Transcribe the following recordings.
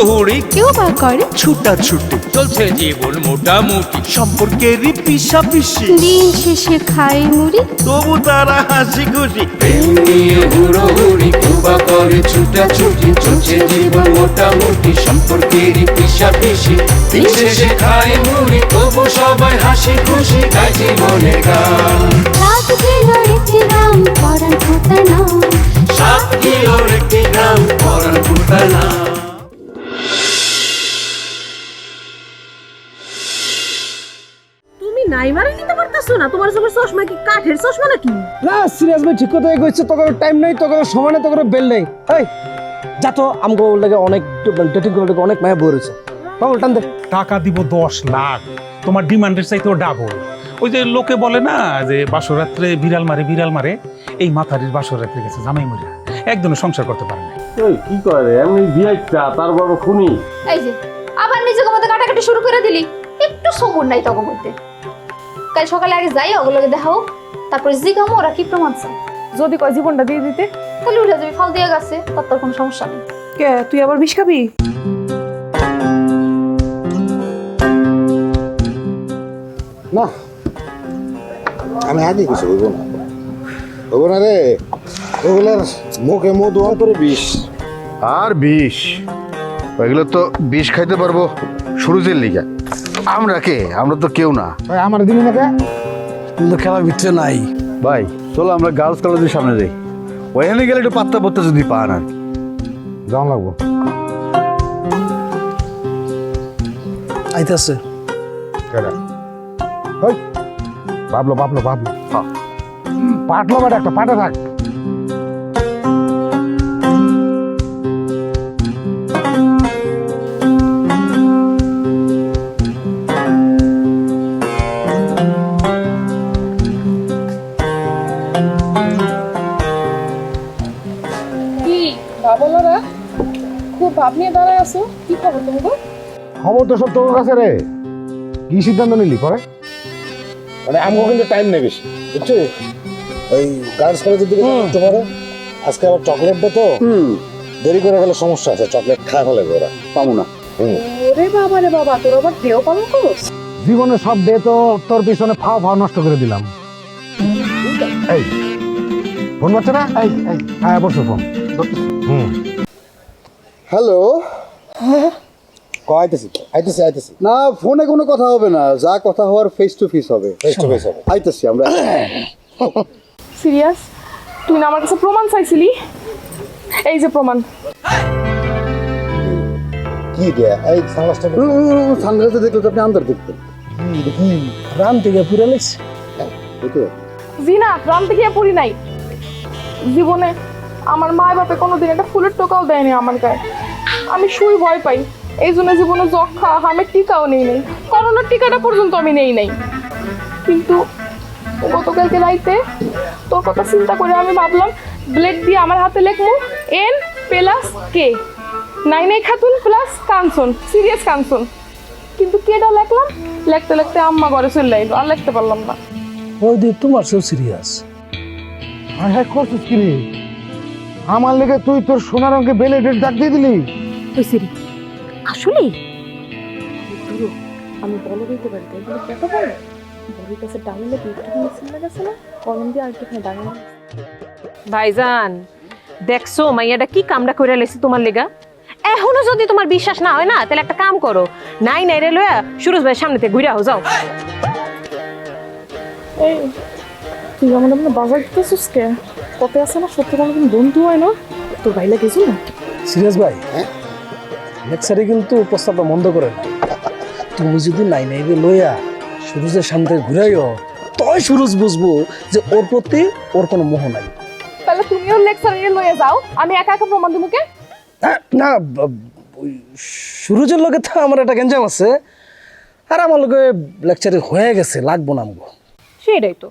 হুড়োহুড়ি কেউ বা করে? ছুটা ছুটি চলছে জীবন মোটামুটি। সম্পর্কেরই পিসা পিসি দিন শেষে খাই মুড়ি। তবু তারা হাসি খুশি। প্রেম নিয়ে হুড়োহুড়ি কুবা করে ছুটাছুটি। চলছে জীবন মোটামুটি সম্পর্কেরই পিসা পিসি দিন শেষে খায় মুড়ি তবু সবাই হাসি খুশি গায় জীবনের গান। রাত গেল একটি গ্রাম পরান ফোটা নাম। সাত কিলোর একটি গ্রাম পরানপুর তার নিতে পারতাছো না? তোমার সবার চশমা কি কাঠের চশমা নাকি? না সিরিয়াস ভাই ঠিক কথাই কইছে তোকে টাইম নেই তোকে সময় নেই তোকে বেল নেই। এই যা তো আমগো লাগে অনেক ডেটিং করে অনেক মায়া বই রয়েছে। বাবু টান দে। টাকা দিব দশ লাখ তোমার ডিমান্ডের চাইতেও ডাবল ওই যে লোকে বলে না যে বাসরাত্রে বিড়াল মারে বিড়াল মারে এই মাথারির বাসরাত্রে গেছে জামাই মরিয়া একদিনও সংসার করতে পারে না এই কি করে এমনি ভিআইটা তার বড় খুনি। এই যে আবার নিজেকে মধ্যে কাটাকাটি শুরু করে দিলি। একটু সমুর নাই তখন মধ্যে। কাল সকালে আগে যাই ওগুলোকে দেখাও। তারপরে জিগামো ওরা কি প্রমাণ চায়? যদি কয় জীবনটা দিয়ে দিতে। তাহলে উঠে যাবি ফাল দিয়ে গেছে তার তোর কোনো সমস্যা নেই। কে তুই আবার বিষ খাবি? না আমি আগে কিছু হইব না। হইব না রে ওগুলার মুখে মধু অন্তরে বিষ। আর বিষ? ওইগুলো তো বিষ খাইতে পারব সুরজের লিগা। আমরা কে? আমরা তো কেউ না। ভাই, আমার দিবি না কে? কিন্তু খেলার ভিতরে নাই। ভাই চলো আমরা গার্লস কলেজের সামনে যাই। ওইখানে গেলে একটু পাত্তা পত্তা যদি পান আর কি। যাওয়া লাগবো। আইতাছে। কেডা? হই, ভাবলো ভাবলো ভাবলো হ্যাঁ। পাটলো বাট একটা পাটে থাক। খুব ভাব নিয়ে দাঁড়ায় আছো কি খবর তুমি খবর তো সব তোর কাছে রে। কি সিদ্ধান্ত নিলি? করে মানে আমাকে কিন্তু টাইম নেই বেশি বুঝছ? ওই গার্লস কলেজের দিকে যাতে পারে আজকে আবার চকলেটটা তো। দেরি করে গেলে সমস্যা আছে চকলেট খায় ফেলে ওরা। পাবো না। ওরে বাবা রে বাবা তোর আবার ঢেউ পালন করস? জীবনে সব ডে তো তোর পিছনে ফাও ফাও নষ্ট করে দিলাম। এই ফোন না? এই এই। হ্যাঁ বসো ফোন হুম। হ্যালো? আইতেছি আইতেছি আইতেছি। না ফোনে কোনো কথা হবে না। যা কথা হওয়ার ফেস টু ফেস হবে। ফেস টু ফেস হবে। আইতেছি আমরা। সিরিয়াস? তুই না আমার কাছে প্রমাণ চাইছিলি? এই যে প্রমাণ। কি দেয়া? এই সানগ্লাসটা সানগ্লাসে দেখলে তো আপনি আন্দার দেখতেন। রাম থেকে পুরে লিখছে বুঝতে জি না রামতে গিয়ে পড়ি নাই। জীবনে আমার মা বাপে কোনোদিন একটা ফুলের টোকাও দেয়নি আমার গায়ে। আমি শুই ভয় পাই। এই জন্য জীবনে যক্ষা হামের টিকাও নেই নেই। করোনার টিকাটা পর্যন্ত আমি নেই নাই। কিন্তু গতকালকে রাইতে তোর কথা চিন্তা করে আমি ভাবলাম ব্লেড দিয়ে আমার হাতে লেখমু এন প্লাস কে নাই নাই খাতুন প্লাস কাঞ্চন সিরিয়াস কাঞ্চন। কিন্তু কেটা লেখলাম লেখতে লেখতে আম্মা ঘরে চলে আইলো আর লিখতে পারলাম না। ওই দিয়ে তোমার সব সিরিয়াস হ্যাঁ হ্যাঁ করছিস কি রে? আমার লেগে তুই তোর সোনা রঙকে বেলেটের ডাক দিয়ে দিলি। হয়েছে রে আসলে? আমি বলো দিতে পারি তাই বলে কত বড়? বড়ির কাছে ডাঙলে গেছে না? কলম দিয়ে আর ডাঙলে ভাইজান দেখছ মাইয়াটা কি কামটা করে লেছি তোমার লেগা? এখনও যদি তোমার বিশ্বাস না হয় না তাহলে একটা কাম করো। নাই নাই রে লয়া সুরজ ভাইয়ের সামনে থেকে ঘুরে আহো যাও। এই তুই আমার আমরা বাজার দিতেছিস কে? কত আছে না? সত্যি কোনো দিন বন্ধু হয় না? তোর ভাই লাগেছিল না? সিরিয়াস ভাই লেকচারে কিন্তু প্রস্তাবটা বন্ধ করে না তুমি যদি নাই নাই লইয়া সুরজের সামনে ঘুরাইও তই সুরজ বুঝব যে ওর প্রতি ওর কোনো মোহ নাই। তাহলে তুমিও লেকচার নিয়ে লয়ে যাও। আমি একা একা প্রমাণ দিমুকে হ্যাঁ, না সুরজের লগে তো আমার একটা গেঞ্জাম আছে। আর আমার লগে লেকচারে হয়ে গেছে লাগবো না আমগো। সেটাই তো।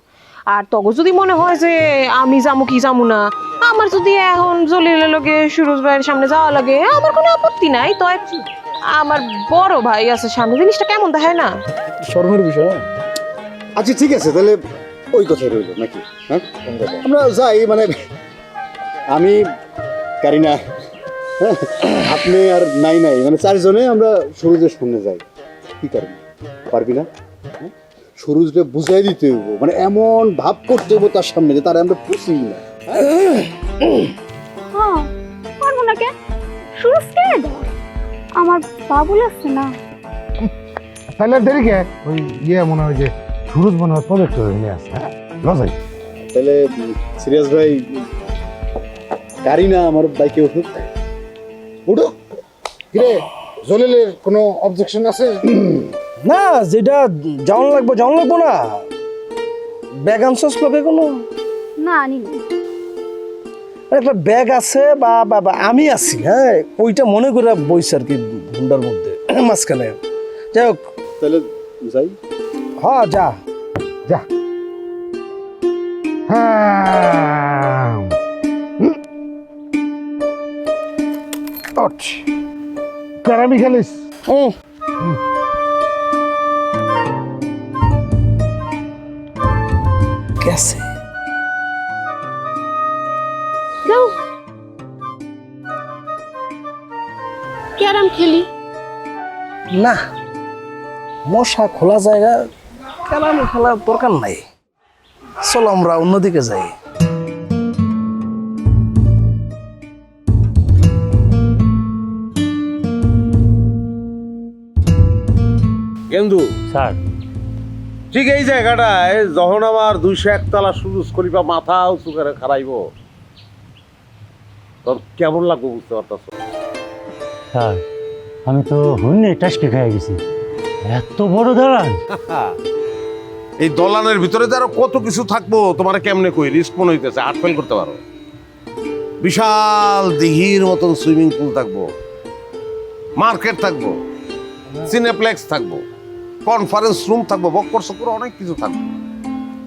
আর তখন যদি মনে হয় যে আমি যাব কি যাব না আমার যদি এখন জলিলের লগে সুরজ ভাইয়ের সামনে যাওয়া লাগে আমার কোনো আপত্তি নাই তো আমার বড় ভাই আছে সামনে জিনিসটা কেমন দেখায় না? শর্মের বিষয় আচ্ছা ঠিক আছে তাহলে ওই কথাই রইল নাকি? হ্যাঁ? আমরা যাই মানে আমি কারিনা হ্যাঁ, আপনি আর নাই নাই মানে চারজনে আমরা সূর্যের সামনে যাই। কি কারণ? পারবি না? হ্যাঁ? সূর্যকে বুঝাই দিতে হইব। মানে এমন ভাব করতে হইব তার সামনে যে তার আমরা পুষি না। হ্যাঁ? পারব না কে সুরজ কে? আমার বাবুল আছে না। তাহলে দেরি কে? ওই ইয়ে মনে হয় যে সুরজ মনে হয় প্রজেক্ট নিয়ে আসছে লজাই তাহলে সিরিয়াস ভাই কারিনা আমার বাইকে উঠুক। উঠো কিরে জলিলের কোনো অবজেকশন আছে? না যেটা জাউন লাগবো জাউন লাগবো না। ব্যাগ আনছস লগে কোনো? না আনি না। একটা ব্যাগ আছে বা বা বা আমি আছি হ্যাঁ ওইটা মনে করে বইছে আর কি হুন্ডার মধ্যে মাঝখানে। যাই হোক। তাহলে যাই। হ্যাঁ যা। যা। হ্যাঁ। ক্যারামি খেলিস। হুম। গেছে যাও। ক্যারাম খেলি? না মশা খোলা জায়গা খেলা খেলার দরকার নাই। চলো আমরা অন্যদিকে যাই। কেন্দু স্যার। ঠিক এই জায়গাটায় যখন আমার দুইশো একতলা সুরুজ করিবা মাথা উঁচু করে খারাইব তোর কেমন লাগবো বুঝতে পারতাস স্যার আমি তো হুন্নে টাসকে খেয়ে গেছি। এত বড় দালান এই দলানের ভিতরে যে আরও কত কিছু থাকব তোমার কেমনে কই? রিস্ক মনে হইতেছে হার্ট ফেল করতে পারো। বিশাল দিঘির মতন সুইমিং পুল থাকব মার্কেট থাকব সিনেপ্লেক্স থাকব। কনফারেন্স রুম থাকব বক্কর সকর অনেক কিছু থাকবে।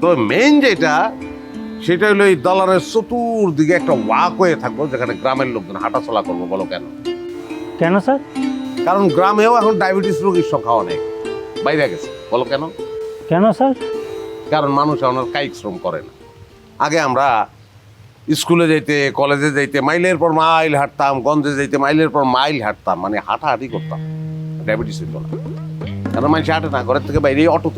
তো মেইন যেটা সেটা হলো এই দলানের চতুর্দিকে একটা ওয়াক হয়ে থাকব যেখানে গ্রামের লোকজন হাঁটাচলা করব বলো কেন? কেন স্যার? কারণ গ্রামেও এখন ডায়াবেটিস রোগীর সংখ্যা অনেক। বাইরে গেছে বলো কেন? কেন স্যার? কারণ মানুষ এখন আর কায়িক শ্রম করে না। আগে আমরা স্কুলে যাইতে কলেজে যাইতে মাইলের পর মাইল হাঁটতাম গঞ্জে যাইতে মাইলের পর মাইল হাঁটতাম মানে হাঁটাহাঁটি করতাম। ডায়াবেটিস হইতো না। কারণ মানুষ হাঁটে না ঘরের থেকে বাইরে উঠে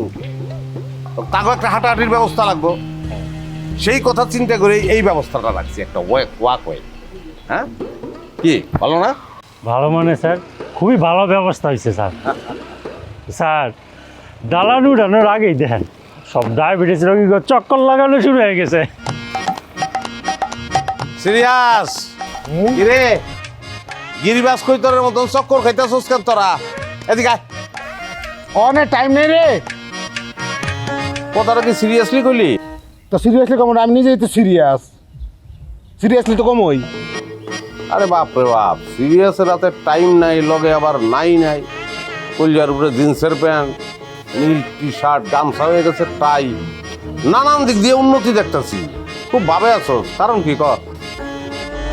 তো তাকেও একটা হাঁটাহাঁটির ব্যবস্থা লাগবো। সেই কথা চিন্তা করে এই ব্যবস্থাটা রাখছি একটা ওয়াক ওয়াক ওয়ে হ্যাঁ? কি ভালো না? ভালো মানে স্যার খুবই ভালো ব্যবস্থা হয়েছে স্যার। স্যার দালান উঠানোর আগেই দেখেন সব ডায়াবেটিস রোগী চক্কর লাগানো শুরু হয়ে গেছে। সিরিয়াস? কিরে? গিরিবাস কইতরের মতন চক্কর খাইতাছস কেন তোরা? এদিকে। অনেক টাইম নেই রে। কথাটা কি সিরিয়াসলি কইলি? তো সিরিয়াসলি কেমন আমি নিজেই তো সিরিয়াস সিরিয়াসলি তো কম ওই আরে বাপ রে বাপ সিরিয়াস রাতে টাইম নাই লগে আবার নাই নাই। কলজার উপরে জিন্সের প্যান্ট নীল টি শার্ট গামছা হয়ে গেছে টাই নানান দিক দিয়ে উন্নতি দেখতেছি। খুব ভাবে আছো কারণ কি কর?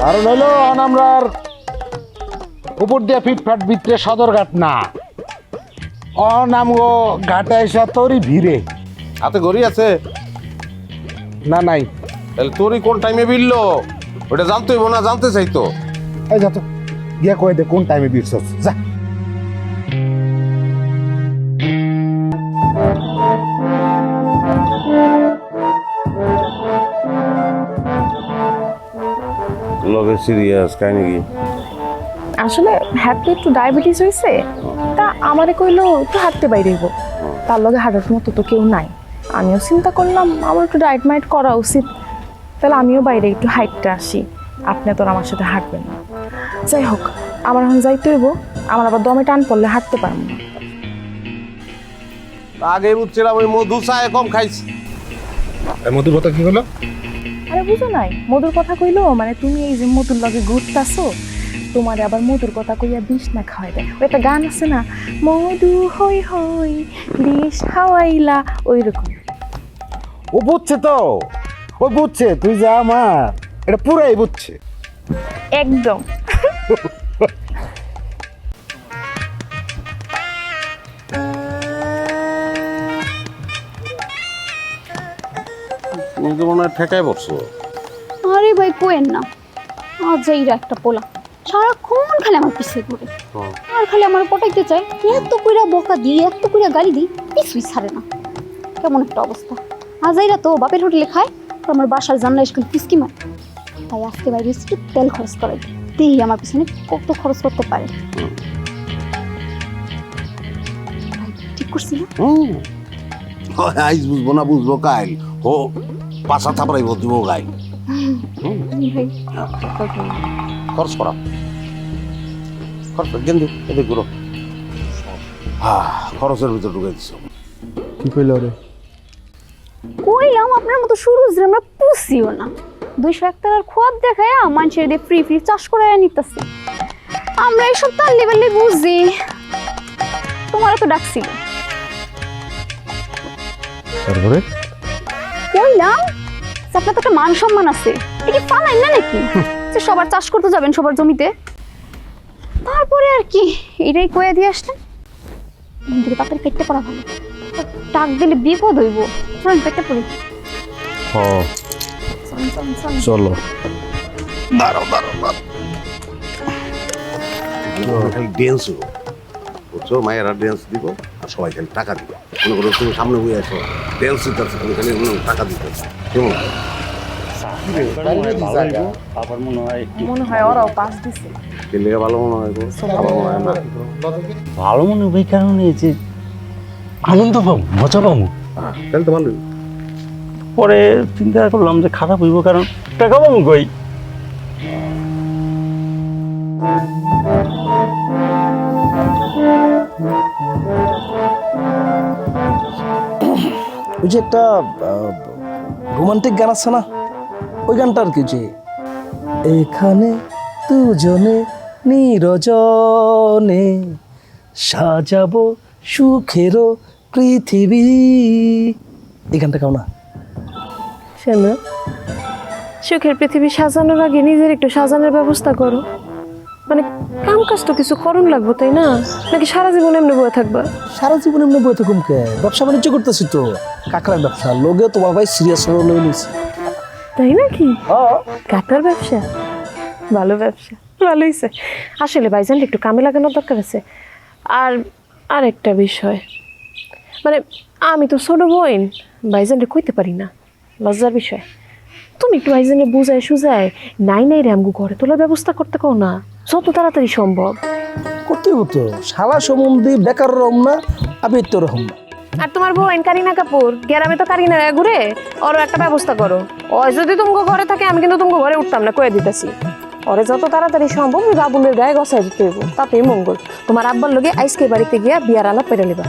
কারণ অন আমরা উপর দিয়ে ফিটফাট ভিতরে সদরঘাট না। অন আমগো ঘাটে এসে তোরই ভিড়ে। হাতে ঘড়ি আছে? না নাই। তাহলে তোরই কোন টাইমে বিললো ওটা জানতে হইব না জানতে চাইতো এই যা তো গিয়া কয়ে দে কোন টাইমে ভিড়ছ। যা। লগে সিরিয়াস কাহিনী কি? আসলে হ্যাপি একটু ডায়াবেটিস হয়েছে আমারে কইলো একটু হাঁটতে বাইরে হইব। তার লগে হাঁটার মতো তো কেউ নাই। আমিও চিন্তা করলাম আমার একটু ডায়েট মাইট করা উচিত। তাহলে আমিও বাইরে একটু হাইটটা আসি। আপনি তো আর আমার সাথে হাঁটবেন না। যাই হোক আমার এখন যাইতে হইব। আমার আবার দমে টান পড়লে হাঁটতে পারব না। আগে বুঝছিলাম ওই মধু চায় কম খাইছি। মধুর কথা কি হলো? আরে বুঝো নাই মধুর কথা কইলো মানে তুমি এই যে মধুর লগে ঘুরতাছো তোমার আবার মধুর কথা কইয়া বিষ না খাওয়াই দেয় ওই একটা গান আছে না? মধু হই হই বিষ খাওয়াইলা ওই রকম ও বুঝছে তো? ও বুঝছে তুই যা আমার এটা পুরাই বুঝছে। একদম। তুমি তো মনে হয় ঠেকায় পড়ছো। আরে ভাই কোয়েন না। আজ এইরা একটা পোলা। সারাক্ষণ খালি আমার পিছিয়ে ঘুরে আর খালি আমার পটাইতে চায় এত কইরা বকা দিই এত কইরা গালি দিই কিছুই ছাড়ে না। কেমন একটা অবস্থা। আজ এইরা তো বাপের হোটেলে খায় আর আমার বাসার জানলা স্কুল পিসকি মার। তাই আজকে বাইরে একটু তেল খরচ করাই দিই। আমার পিছনে কত খরচ করতে পারে। ঠিক করছি না? আইজ বুঝব না বুঝব কাইল। ও পাশা থাপড়াইব দিব গাই খরচ করা খরচ গেন্দি এদিক ঘুরো হ্যাঁ খরচের ভিতর ঢুকে দিছো। কি কইল রে? কইলাম আপনার মতো সুরজ রে আমরা পুষিও না। দুইশো এক টাকার খোয়াব দেখায় মানুষের দিয়ে ফ্রি ফ্রি চাষ করে নিতেছে। আমরা এইসব তার লেভেলে বুঝি। তোমারও তো ডাকছিল তারপরে? কইলাম আপনার তো একটা মান সম্মান আছে। এটা কি ফালাই না নাকি? যে সবার চাষ করতে যাবেন সবার জমিতে। তারপরে আর কি? এটাই কয়ে দিয়ে আসলেন এদিকে তাড়াতাড়ি কেটে পড়া ভালো। টাক দিলে বিপদ হইব। চলেন কেটে পড়ি। চলো। খালি ড্যান্স বুঝছ? মায়েরা ড্যান্স দিব আর সবাই খালি টাকা দিব। মনে করো তুমি সামনে বই আসো দিতে তুমি খালি টাকা দিতে কেমন? আবার মনে হয় মনে হয় ওরাও পাস দিছে। দিলে ভালো মনে হয় আবার মনে হয় না। ভালো মনে হবে কারণে যে আনন্দ পাবো মজা পাবো হ্যাঁ, তাহলে তো ভালোই। পরে চিন্তা করলাম যে খারাপ হইব কারণ টাকা পাবো কই? ওই যে একটা রোমান্টিক গান আছে না? ওই গানটা আর কি যে? এখানে দুজনে নিরজনে সাজাবো সুখেরও পৃথিবী। এই গানটা কাও না। শোনো সুখের পৃথিবী সাজানোর আগে নিজের একটু সাজানোর ব্যবস্থা করো। মানে কাম কাজ তো কিছু করণ লাগবো তাই না? নাকি সারা জীবন এমনি বয়ে থাকবা? সারা জীবন এমনি বই থাকুম কে? ব্যবসা বাণিজ্য করতেছি তো। কাকড়ার ব্যবসা লোকে তোমার ভাই সিরিয়াস হয়ে নিছি তাই নাকি? কাটার ব্যবসা? ভালো ব্যবসা ভালো হয়েছে আসলে ভাইজান একটু কামে লাগানোর দরকার আছে। আর আরেকটা বিষয় মানে আমি তো ছোট বোন ভাইজানরে কইতে পারি না। লজ্জার বিষয়। তুমি একটু ভাইজানরে বুঝায় সুজায় নাই নাই রে আমগো ঘরে তোলার ব্যবস্থা করতে কও না। যত তাড়াতাড়ি সম্ভব। করতে হতো শালা সম্বন্ধে বেকার রহম না আমি তো রহম না। আর তোমার বোন কারিনা কাপুর? গ্রামে তো কারিনা ঘুরে ওরও একটা ব্যবস্থা করো। ও যদি তোমাকে ঘরে থাকে আমি কিন্তু তোমাকে ঘরে উঠতাম না কয়ে দিতেছি। ওরে যত তাড়াতাড়ি সম্ভব ওই বাবুলের গায়ে গসাই দিতে হইব তাতেই মঙ্গল। তোমার আব্বার লগে আইসকে বাড়িতে গিয়া বিয়ার আলাপ পেরে নিবা।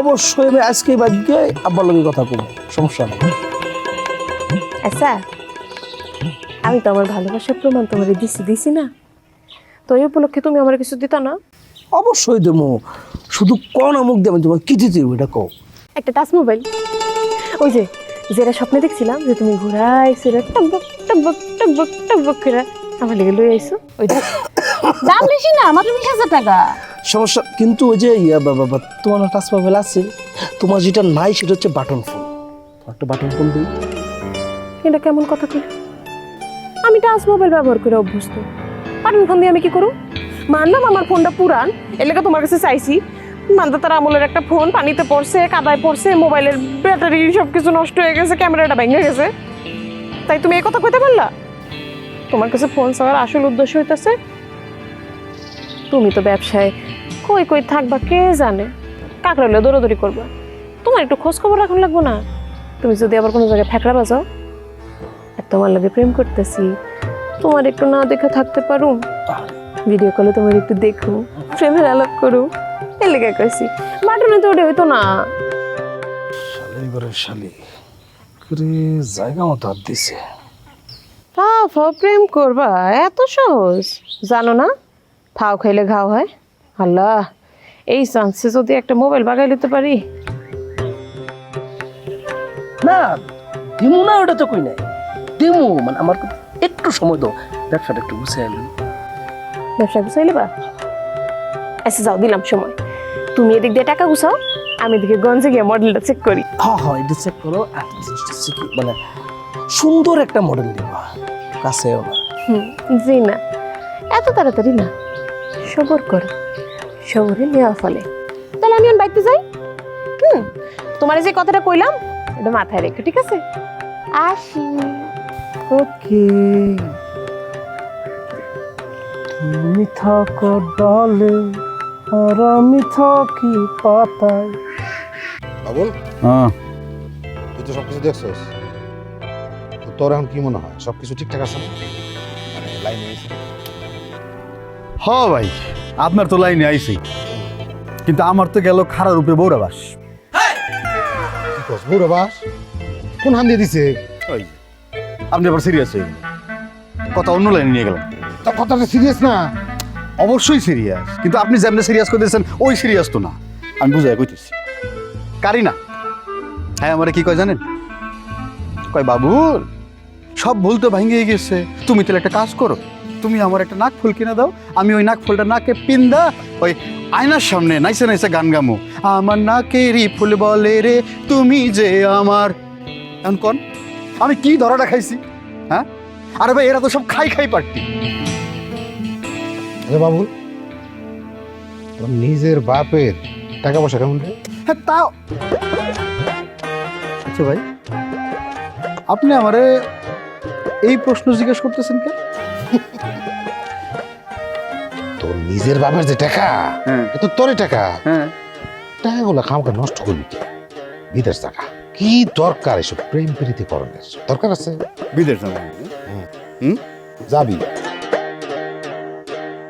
অবশ্যই আমি আজকে বাদ্যে আব্বার লগে কথা বলব সমস্যা নেই। আচ্ছা আমি তো আমার ভালোবাসার প্রমাণ তোমার দিছি দিছি না। তো এই উপলক্ষে তুমি আমার কিছু দিত না? অবশ্যই দেবো। শুধু কন আমুক দিয়ে আমি তোমার কি দিতে এটা কও। একটা টাচ মোবাইল। ওই যে যেটা স্বপ্নে দেখছিলাম যে তুমি ঘুরাইছো টকবক টকবক টকবক টকবক করে আমার লেগে লই আইছো। ওইটা দাম বেশি না মাত্র বিশ হাজার টাকা। সমস্যা কিন্তু ওই যে ইয়া বাবা তোমার টাচ মোবাইল আছে তোমার যেটা নাই সেটা হচ্ছে বাটন ফোন একটা বাটন ফোন দিই। এটা কেমন কথা কই আমি টাচ মোবাইল ব্যবহার করে অভ্যস্ত। বাটন ফোন দিয়ে আমি কি করব মানলাম আমার ফোনটা পুরান এলাকা তোমার কাছে চাইছি মানতে তার আমলের একটা ফোন পানিতে পড়ছে কাদায় পড়ছে মোবাইলের ব্যাটারি সব কিছু নষ্ট হয়ে গেছে ক্যামেরাটা ভেঙে গেছে। তাই তুমি এই কথা কইতে পারলা? তোমার কাছে ফোন চাওয়ার আসল উদ্দেশ্য হইতেছে তুমি তো ব্যবসায় কই কই থাকবা কে জানে? কাকড়ালে দৌড়াদৌড়ি করবা। তোমার একটু খোঁজ খবর রাখুন লাগবো না? তুমি যদি আবার কোনো জায়গায় ফ্যাকড়া বাজাও আর তোমার লাগে প্রেম করতেছি তোমার একটু না দেখে থাকতে পারো ভিডিও কলে তোমার একটু দেখো প্রেমের আলাপ করো এর লেগে কইছি বাটনে তো ওটা হইতো না। শালি করে শালি করে জায়গা মতো হাত দিছে। ফা ফা প্রেম করবা এত সহজ। জানো না ফাও খাইলে ঘাও হয়। আল্লাহ এই চান্সে যদি একটা মোবাইল বাগাই নিতে পারি। না দিমু না ওটা তো কই নাই। দিমু মানে আমার একটু সময় দাও ব্যবসাটা একটু গুছিয়ে আনি ব্যবসা গুছাই লিবা আচ্ছা যাও দিলাম সময়। তুমি এদিক দিয়ে টাকা গুছাও আমি এদিকে গঞ্জে গিয়ে মডেলটা চেক করি। হ্যাঁ হ্যাঁ এটা চেক করো আর জিনিসটা মানে সুন্দর একটা মডেল দিবা কাছেও না। হুম, জি না। এত তাড়াতাড়ি না সবর করো সবরে নেওয়া ফলে। তাহলে আমি এখন বাইতে যাই? হুম তোমার যে কথাটা কইলাম এটা মাথায় রেখো ঠিক আছে? আসি। ওকে। তুমি থাকো ডালে আর আমি থাকি পাতায়। বাবুল? হ্যাঁ। তুই তো সবকিছু দেখছস। তো তোর এখন কি মনে হয়? সবকিছু ঠিকঠাক আছে না? মানে লাইনে এসে। হ ভাই আপনার তো লাইনে আইছি কিন্তু আমার তো গেল খারার রূপে বৌরাবাস। কি কস বুড়ো কোন হান দিয়ে দিছে? ওই আপনি আবার সিরিয়াস হয়ে কথা অন্য লাইনে নিয়ে গেলাম তা কথাটা সিরিয়াস না। অবশ্যই সিরিয়াস কিন্তু আপনি যেমনি সিরিয়াস করতেছেন, ওই সিরিয়াস তো না। আমি বুঝাই কইতেছি। কারিনা। হ্যাঁ আমার কি কয় জানেন? কয়, বাবুল, সব ভুল তো ভেঙে গেছে। তুমি তাহলে একটা কাজ করো। তুমি আমার একটা নাক ফুল কিনে দাও। আমি ওই নাক ফুলটা নাকে পিন্দা, ওই আয়নার সামনে নাইসে নাইসে গান গামো। আমার নাকেরই ফুল বলে রে, তুমি যে আমার এখন কন, আমি কি ধরাটা খাইছি? হ্যাঁ? আরে ভাই, এরা তো সব খাই খাই পারতি আরে বাবুল তোর নিজের বাপের টাকা পয়সা কেমন রে? হ্যাঁ তাও। আচ্ছা ভাই আপনি আমারে এই প্রশ্ন জিজ্ঞেস করতেছেন কেন? তোর নিজের বাপের যে টাকা হ্যাঁ। এ তো তোরই টাকা। হ্যাঁ। টাকাগুলো খামকা নষ্ট করবি কে? বিদেশ টাকা কি দরকার এসব প্রেম প্রীতি করণের? দরকার আছে? বিদেশ যাবি।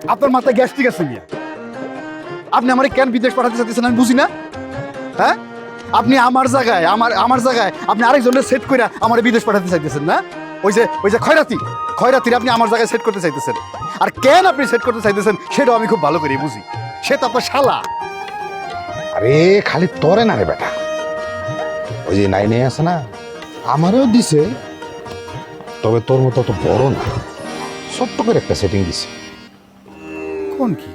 আপনার মাথায় গ্যাস ঠিক আছে মিয়া? আপনি আমারে কেন বিদেশ পাঠাতে চাইতেছেন আমি বুঝি না? হ্যাঁ? আপনি আমার জায়গায়, আমার আমার জায়গায় আপনি আরেকজনের সেট করে আমার বিদেশ পাঠাতে চাইতেছেন না? ওই যে ওই যে খয়রাতি, খয়রাতির আপনি আমার জায়গায় সেট করতে চাইতেছেন। আর কেন আপনি সেট করতে চাইতেছেন সেটাও আমি খুব ভালো করে বুঝি। সে তো আপনার শালা। আরে, খালি তোরে না রে বেটা। ওই যে নাইনে আছে না, আমারও দিছে, তবে তোর মতো তো বড় না। ছোট্ট করে একটা সেটিং দিছে। কোন কি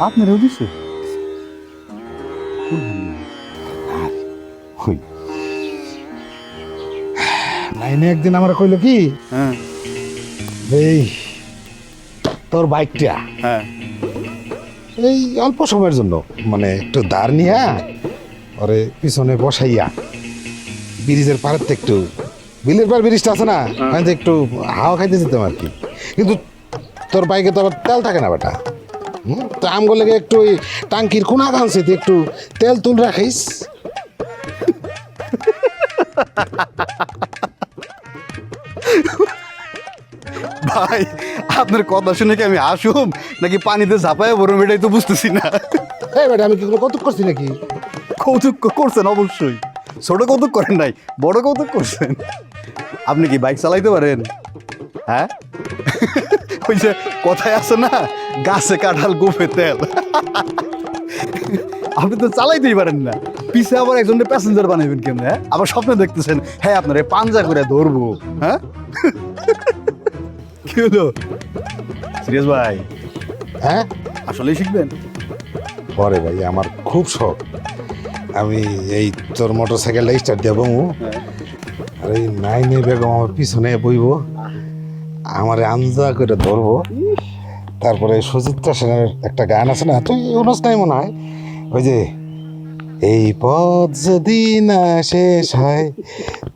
আপনারও দিছে নাইনে একদিন আমার কইলো কি? হ্যাঁ। এই তোর বাইকটা। হ্যাঁ। এই অল্প সময়ের জন্য মানে একটু দাঁড় নিয়া ওরে পিছনে বসাইয়া ব্রিজের পাড়ের একটু বিলের পার ব্রিজটা আছে না একটু হাওয়া খাইতে যেতাম আর কি। কিন্তু তোর বাইকে তো আবার তেল থাকে না বেটা। হুম, তো আমগুলো লেগে একটু ওই টাঙ্কির কোনা কানছে একটু তেল তুল রাখিস। ভাই আপনার কথা শুনে কি আমি আসুম নাকি পানিতে ঝাঁপায় বড় মেয়েটাই তো বুঝতেছি না। এই বেটা আমি কি কোনো কৌতুক করছি নাকি? কৌতুক করছেন অবশ্যই। ছোট কৌতুক করেন নাই বড় কৌতুক করছেন। আপনি কি বাইক চালাইতে পারেন? হ্যাঁ? ওই যে কথায় আছে না গাছে কাঁঠাল গোফে তেল। আপনি তো চালাইতেই পারেন না। পিছে আবার একজনের প্যাসেঞ্জার বানাবেন কেমনে হ্যাঁ? আবার স্বপ্নে দেখতেছেন হ্যাঁ আপনার পাঞ্জা করে ধরবো। হ্যাঁ? কি হলো? সিরিয়াস ভাই। হ্যাঁ? আসলেই শিখবেন। পরে ভাই আমার খুব শখ। আমি এই তোর মোটর সাইকেলটা স্টার্ট দেবো আর এই নাইনে বেগম আমার পিছনে বইব। আমার আন্দা করে ধরবো। তারপরে সুচিত্রা সেনের একটা গান আছে না তুই অনুষ্ঠানে মনে হয়? ওই যে এই পথ যদি না শেষ হয়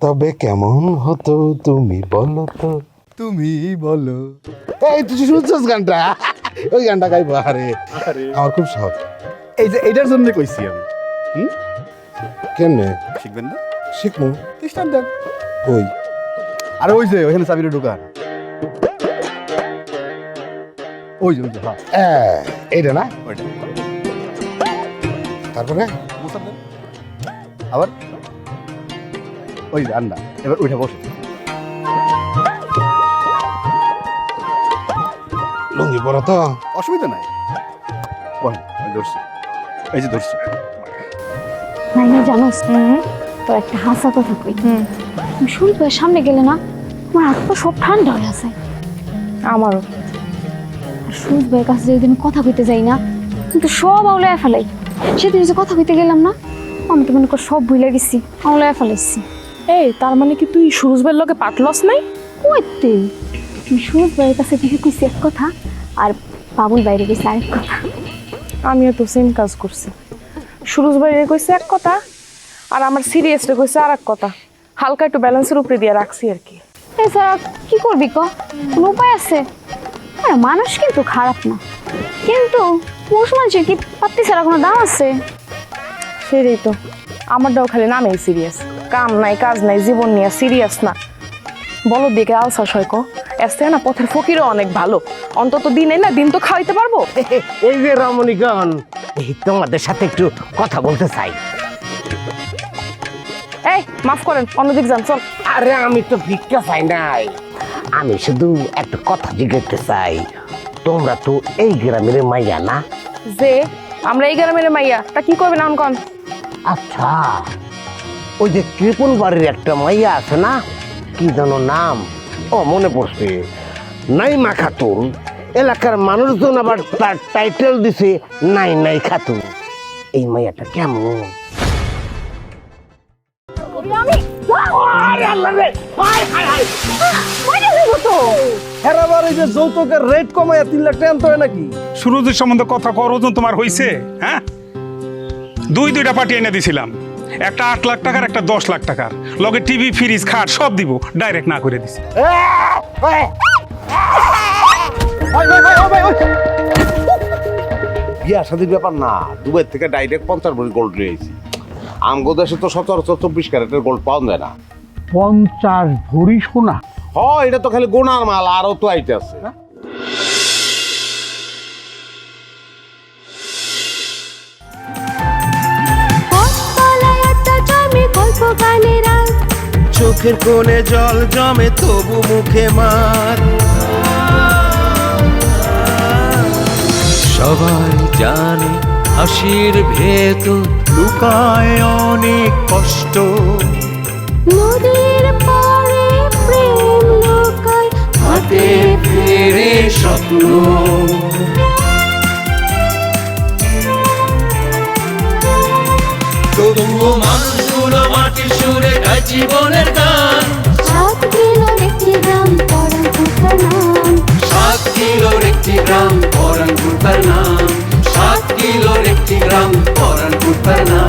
তবে কেমন হতো তুমি বলো তো? তুমি বলো। এই তুই শুনছিস গানটা? ওই গানটা গাইবো আরে। আমার খুব শখ। এই যে এটার জন্য কইছি আমি। কেমনে? শিখবেন না? শিখব। ওই আর ওই যে ওখানে চাবির ঢোকান ওই যে ওই যে হ্যাঁ। হ্যাঁ, এইটা না? ওইটা। তারপরে? আবার? ওই যে আন্ডা এবার ওইটা বসে। লুঙ্গি পরা তো। অসুবিধা নাই। বল ধরছি। এই যে ধরছি। নাই না জানোস তোর একটা হাসা কথা কই। তুমি সুরজ সামনে গেলে না? আমার হাত পা সব ঠান্ডা হয়ে আছে। আমারও। আর সুরজ ভাইয়ের কাছে যদি আমি কথা কইতে যাই না কিন্তু সব আউলায় ফেলাই। সেদিন যে কথা কইতে গেলাম না আমি তো মনে কর সব ভুলে গেছি আউলায় ফেলাইছি। এই তার মানে কি তুই সুরজ ভাইয়ের লগে পাটলস নাই? কইতে সুরজ ভাইয়ের কাছে গিয়ে কইছি এক কথা আর বাবুল বাইরে গেছে আরেক কথা। আমিও তো সেম কাজ করছি। সুরজ ভাই কইছে এক কথা আর আমার সিরিয়াস রে কইছে আর এক কথা। হালকা একটু ব্যালেন্সের উপরে দিয়ে রাখছি আর কি। এছাড়া কি করবি ক? কোনো উপায় আছে? আরে মানুষ কিন্তু খারাপ না। কিন্তু পুরুষ মানুষের কি পাত্তি ছাড়া কোনো দাম আছে? সেটাই তো। আমারটাও খালি নামেই সিরিয়াস কাম নাই কাজ নাই জীবন নিয়ে সিরিয়াস না। বলো দিকে আলসা সয়কো এসে না পথের ফকিরও অনেক ভালো। অন্তত দিনে না দিন তো খাওয়াইতে পারব? এই যে রমণীগণ এই তোমাদের সাথে একটু কথা বলতে চাই। এই মাফ করেন অন্যদিক যান চল। আরে আমি তো ভিক্ষা চাই নাই। আমি শুধু একটা কথা জিজ্ঞাসা চাই। তোমরা তো এই গ্রামের মাইয়া না? যে আমরা এই গ্রামের মাইয়া তা কি করবেন এখন কন? আচ্ছা ওই যে কৃপন বাড়ির একটা মাইয়া আছে না? কি যেন নাম? ও মনে পড়ছে। নাইমা খাতুন এলাকার মানুষজন আবার তার টাইটেল দিছে নাই নাই খাতুন। এই মাইয়াটা কেমন? হেরাবার এই যে যৌতুকের রেট কমাইয়া তিন লাখ টাকা হয় নাকি সুরজের সম্বন্ধে কথা কর ওজন তোমার হয়েছে হ্যাঁ দুই দুইটা পার্টি এনে দিছিলাম একটা আট লাখ টাকার একটা দশ লাখ টাকার লগে টিভি ফ্রিজ খাট সব দিব ডাইরেক্ট না করে দিছি বিয়া শাদির ব্যাপার না দুবাই থেকে ডাইরেক্ট পঞ্চাশ ভরি গোল্ড আমগো দেশে তো সচরাচর চব্বিশ ক্যারেটের গোল্ড পাওয়া যায় না। পঞ্চাশ ভরি সোনা। হ এটা তো খালি গোনার মাল আরও তো আইতে আছে। চোখের কোণে জল জমে তবু মুখে মার। সবাই জানে হাসির ভেতর লুকায় অনেক কষ্ট। নদীর পাড়ে প্রেম লোকায় হাতে ফেরে স্বপ্ন। তবুও মানুষগুলো মাটির সুরে গায় জীবনের গান। সাত কিলোর একটি গ্রাম পড়া নাম। সাত কিলোর একটি গ্রাম পরাণ নাম। সাত কিলোর একটি গ্রাম পরানপুর থানা